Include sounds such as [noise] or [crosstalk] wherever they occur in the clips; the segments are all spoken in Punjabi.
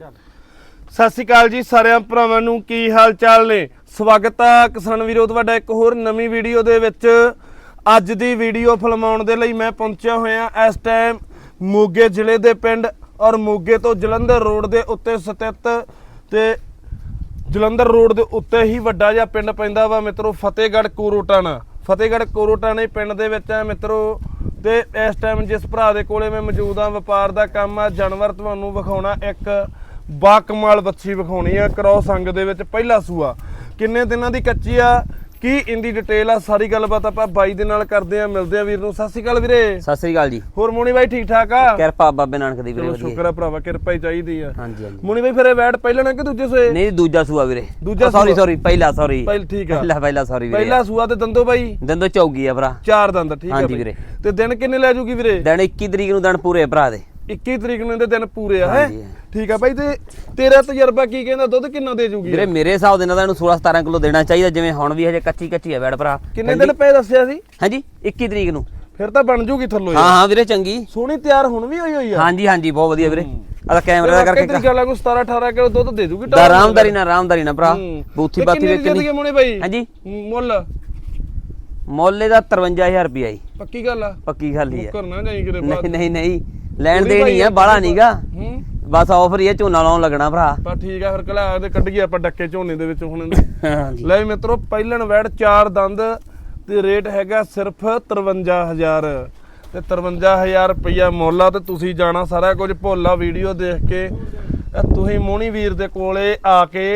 ਸਤਿ ਸ਼੍ਰੀ ਅਕਾਲ ਜੀ ਸਾਰਿਆਂ ਭਰਾਵਾਂ ਨੂੰ, ਕੀ ਹਾਲ ਚਾਲ ਨੇ? ਸਵਾਗਤ ਆ ਕਿਸਾਨ ਵੀਰੋ, ਤੁਹਾਡਾ ਇੱਕ ਹੋਰ ਨਵੀਂ ਵੀਡੀਓ ਦੇ ਵਿੱਚ। ਅੱਜ ਦੀ ਵੀਡੀਓ ਫਿਲਮਾਉਣ ਦੇ ਲਈ ਮੈਂ ਪਹੁੰਚਿਆ ਹੋਇਆ ਇਸ ਟਾਈਮ ਮੋਗੇ ਜ਼ਿਲ੍ਹੇ ਦੇ ਪਿੰਡ ਔਰ ਮੋਗੇ ਤੋਂ ਜਲੰਧਰ ਰੋਡ ਦੇ ਉੱਤੇ ਸਥਿਤ ਤੇ ਜਲੰਧਰ ਰੋਡ ਦੇ ਉੱਤੇ ਹੀ ਵੱਡਾ ਜਿਹਾ ਪਿੰਡ ਪੈਂਦਾ ਵਾ ਮਿੱਤਰੋ, ਫਤਿਹਗੜ੍ਹ ਕੋਰੋਟਾਣਾ। ਫਤਿਹਗੜ੍ਹ ਕੋਰੋਟਾਣੇ ਪਿੰਡ ਦੇ ਵਿੱਚ ਹੈ ਮਿੱਤਰੋ। ਤੇ ਇਸ ਟਾਈਮ ਜਿਸ ਭਰਾ ਦੇ ਕੋਲੇ ਮੈਂ ਮੌਜੂਦ ਆ ਵਪਾਰ ਦਾ ਕੰਮ ਆ, ਜਾਨਵਰ ਤੁਹਾਨੂੰ ਵਿਖਾਉਣਾ ਇੱਕ ਬਾਕਮਾਲ ਬੱਚੀ ਵਿਖਾਉਣੀ ਆ ਕ੍ਰੋਸ ਅੰਗ ਦੇ ਵਿੱਚ ਪਹਿਲਾ ਸੂਆ। ਕਿੰਨੇ ਦਿਨਾਂ ਦੀ ਕੱਚੀ ਆ? ਕੀ ਇੰਦੀ ਡਿਟੇਲ ਆ? ਸਾਰੀ ਗੱਲਬਾਤ ਆਪਾਂ ਬਾਈ ਦੇ ਨਾਲ ਕਰਦੇ ਆ ਮਿਲਦੇ ਆ ਵੀਰ ਨੂੰ। ਸਤਿ ਸ਼੍ਰੀ ਅਕਾਲ ਵੀਰੇ। ਸਤਿ ਸ੍ਰੀ ਅਕਾਲ ਜੀ। ਹੋਰ ਮੋਣੀ ਬਾਈ ਠੀਕ ਠਾਕ ਆ? ਕਿਰਪਾ ਬਾਬੇ ਨਾਨਕ ਦੀ ਵੀਰੇ ਚਲੋ ਸ਼ੁਕਰ ਆ ਭਰਾਵਾ ਕਿਰਪਾ ਹੀ ਚਾਹੀਦੀ ਆ। ਹਾਂਜੀ ਹਾਂਜੀ। ਮੋਣੀ ਬਾਈ ਫਿਰ ਇਹ ਵੈਟ ਪਹਿਲਾਂ ਨਾ ਕਿ ਦੂਜੇ ਸੋਏ? ਨਹੀਂ ਦੂਜਾ ਸੂਆ ਵੀਰੇ। ਦੂਜਾ ਸੌਰੀ ਸੂਆ। ਸੌਰੀ ਪਹਿਲਾ ਸੌਰੀ ਪਹਿਲ ਠੀਕ ਆ। ਪਹਿਲਾ ਪਹਿਲਾ ਸੌਰੀ ਵੀਰੇ। ਪਹਿਲਾ ਸੂਆ ਤੇ ਦੰਦੋ ਬਾਈ? ਤੋਂ ਚੌਗੀ ਆ ਭਰਾ। ਚਾਰ ਦੰਦ ਠੀਕ ਆ ਹਾਂਜੀ। ਵੀਰੇ। ਤੇ ਦਿਨ ਕਿੰਨੇ ਲੈ ਜੂਗੀ ਵੀਰੇ? ਦਿਨ 21 ਤਰੀਕ ਨੂੰ ਦਿਨ ਪੂਰੇ ਭਰਾ ਦੇ। 21 ਤਰੀਕ ਨੂੰ ਇਹਦੇ ਦਿਨ ਪੂਰੇ ਆ ਹੈ? ਹਾਂਜੀ, ਹਾਂ। ਠੀਕ ਆ ਬਾਈ ਤੇ ਤੇਰਾ ਤਜਰਬਾ ਕੀ ਕਹਿੰਦਾ? ਦੁੱਧ ਕਿੰਨਾ ਦੇ ਜੂਗੀ? ਵੀਰੇ ਮੇਰੇ ਹਿਸਾਬ ਦੇ ਨਾਲ ਤਾਂ ਇਹਨੂੰ 16 17 ਕਿਲੋ ਦੇਣਾ ਚਾਹੀਦਾ ਜਿਵੇਂ ਹੁਣ ਵੀ ਹਜੇ ਕੱਚੀ ਕੱਚੀ ਆ ਬੈੜ ਭਰਾ। ਕਿੰਨੇ ਦਿਨ ਪਏ ਦੱਸਿਆ ਸੀ? ਹਾਂਜੀ 21 ਤਰੀਕ ਨੂੰ। ਫਿਰ ਤਾਂ ਬਣ ਜੂਗੀ ਥੱਲੋਂ ਹਾਂ ਹਾਂ ਵੀਰੇ ਚੰਗੀ। ਸੋਹਣੀ ਤਿਆਰ ਹੁਣ ਵੀ ਹੋਈ ਹੋਈ ਆ। ਹਾਂਜੀ ਹਾਂਜੀ ਬਹੁਤ ਵਧੀਆ ਵੀਰੇ। ਆਦਾ ਕੈਮਰੇ ਦਾ ਕਰਕੇ ਤਰੀਕੇ ਨਾਲ 17 18 ਕਿਲੋ ਦੁੱਧ ਦੇ ਦੂਗੀ ਦਾ ਆਰਾਮਦਾਰੀ ਨਾਲ। ਆਰਾਮਦਾਰੀ ਨਾਲ ਭਰਾ। ਹੂੰ। ਬੂਥੀ ਬਾਤੀ ਵਿੱਚ ਨਹੀਂ ਮੁੰਡੇ ਬਾਈ? ਹਾਂਜੀ। ਮੁੱਲ। ਮੁੱਲ ਇਹਦਾ 53000 ਰੁਪਿਆ ਜੀ। ਪੱਕੀ ਗੱਲ ਆ? ਪੱਕੀ ਗੱਲ ਹੀ ਹੈ ਕਰਨਾ ਜਾਈ ਕਿਤੇ ਬਾਅਦ। ਨਹੀਂ ਨਹੀਂ ਨਹੀਂ। ਲੈਣ ਦੇਣੀ ਭਾਈ ਆ ਬਾਲਾ ਨਹੀਂਗਾ ਹੂੰ। ਬਸ ਆਫਰ ਹੀ ਹੈ ਝੋਨਾ ਲਾਉਣ ਲੱਗਣਾ ਭਰਾ। ਪਰ ਠੀਕ ਆ ਫਿਰ ਕਲਾ ਦੇ ਕੱਢ ਗਏ ਆਪਾਂ ਡੱਕੇ ਝੋਨੇ ਦੇ ਵਿੱਚ ਹੁਣ। [laughs] ਹਾਂਜੀ। ਲੈ ਮਿੱਤਰੋ ਪਹਿਲਣ ਵੈੜ ਚਾਰ ਦੰਦ ਤੇ ਰੇਟ ਹੈਗਾ ਸਿਰਫ 53000 ਤੇ 53000 ਰੁਪਇਆ ਮੁੱਲ ਤੇ ਤੁਸੀਂ ਜਾਣਾ ਸਾਰਾ ਕੁਝ ਭੋਲਾ ਵੀਡੀਓ ਦੇਖ ਕੇ। ਤੁਸੀਂ ਮੋਹਣੀ ਵੀਰ ਦੇ ਕੋਲੇ ਆ ਕੇ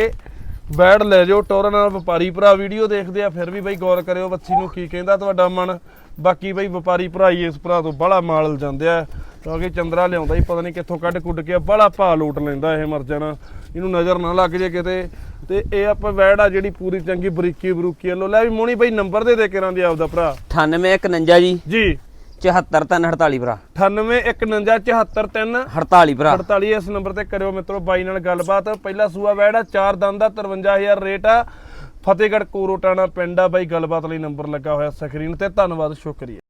ਵੈੜ ਲੈ ਜਾਓ ਟੋਰ ਨਾਲ ਵਪਾਰੀ ਭਰਾ ਵੀਡੀਓ ਦੇਖਦੇ ਆ ਫਿਰ ਵੀ ਬਈ ਗੌਰ ਕਰਿਓ ਬੱਚੀ ਨੂੰ ਕੀ ਕਹਿੰਦਾ ਤੁਹਾਡਾ ਮਨ। ਬਾਕੀ ਬਈ ਵਪਾਰੀ ਭਰਾ ਹੀ ਇਸ ਭਰਾ ਤੋਂ ਬੜਾ ਮਾਲ ਜਾਂਦੇ ਆ। ਕਿਉਂਕਿ ਚੰਦਰਾ ਲਿਆਉਂਦਾ ਹੀ ਪਤਾ ਨਹੀਂ ਕਿੱਥੋਂ ਕੱਢ ਕੁੱਟ ਕੇ ਬੜਾ ਭਾਅ ਲੂਟ ਲੈਂਦਾ ਇਹ ਮਰ ਜਾਣਾ। ਇਹਨੂੰ ਨਜ਼ਰ ਨਾ ਲੱਗ ਜੇ ਕਿਤੇ। ਤੇ ਇਹ ਆਪਾਂ ਵੈੜ ਆ ਜਿਹੜੀ ਪੂਰੀ ਚੰਗੀ ਬਰੀਕੀ ਬਰੂਕੀ ਵੱਲੋਂ ਲੈ ਵੀ ਮੋਣੀ ਬਈ ਨੰਬਰ ਦੇ ਦੇ ਕੇ ਰਾਂ ਦੀ ਆਪਦਾ ਭਰਾ? 9851 ਜੀ। ਜੀ। 74348 ਭਰਾ। 98194743 48 ਭਰਾ। 48 ਇਸ ਨੰਬਰ ਤੇ ਕਰਿਓ ਮਿੱਤਰੋ ਬਾਈ ਨਾਲ ਗੱਲਬਾਤ। ਪਹਿਲਾ ਸੂਆ ਵੈੜ ਆ ਚਾਰ ਦੰਦ ਦਾ 53000 ਰੇਟ ਆ। ਫਤਿਹਗੜ੍ਹ ਕੋਰੋਟਾਣਾ ਪਿੰਡ ਆ ਬਾਈ ਗੱਲਬਾਤ ਲਈ ਨੰਬਰ ਲੱਗਾ ਹੋਇਆ ਸਕਰੀਨ ਤੇ। ਧੰਨਵਾਦ ਸ਼ੁਕਰੀਆ।